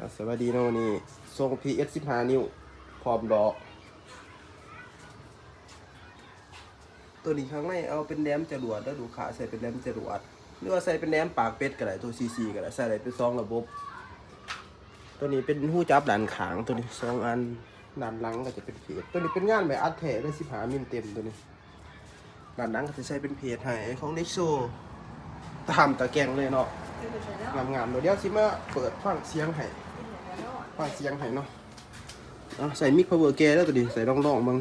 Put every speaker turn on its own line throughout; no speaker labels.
อะสวัสดีเนาะวันนี้ทรง PS 15 นิ้ว พร้อมดอก ตัวนี้ข้างในเอาเป็นแหนมจรวดแล้วดูขาใส่เป็นแหนมจรวดหรือว่าใส่เป็นแหนมปากเป็ดก็ได้ตัวซีซีก็ได้ใส่ได้เป็นสองระบบ ตัวนี้เป็นหู้จับด้านขางตัวนี้สองอันด้านหลังก็จะเป็นเพจตัวนี้เป็นงานแบบอัดแท้เลยสิบหามิลเต็มตัวนี้ด้านหลังก็จะใช้เป็นเพจให้ของเน็กโซตามตะแกรงเลยเนาะงามๆเดี๋ยวเดี๋ยวสิมาเปิดฟังเสียงให้ ป้าเสียงให้เนาะใส่มิกพาวเวอร์แกแล้วตัวนี้ใส่ร่องๆมึง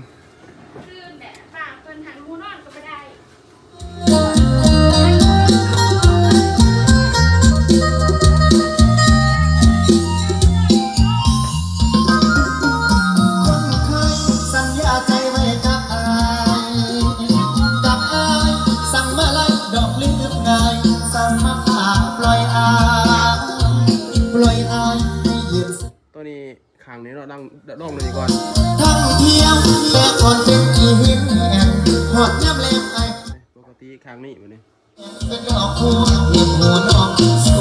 ขางนี้เนาะดังร่องเลยดีก่อน
ทั้งเที่ยวแต่ก่อนเป็นอีหินแห่งหอดย่ำแรงไอาย
ปกติขางนี้มันนี่
เป็นดอกคูเห็นหัวน้อง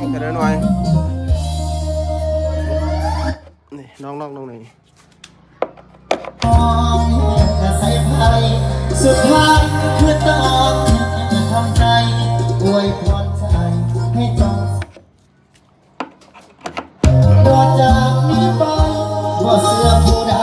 ก็ได้น้องจะ
ได้หน่อยนี่น้องน้องน้องนี่
องแต่ใส่ไพ่สุดท้ายคือต้องทำใจอวยพรใจให้จงต่อจากนี้ไปว่าเสื้อผู้ใด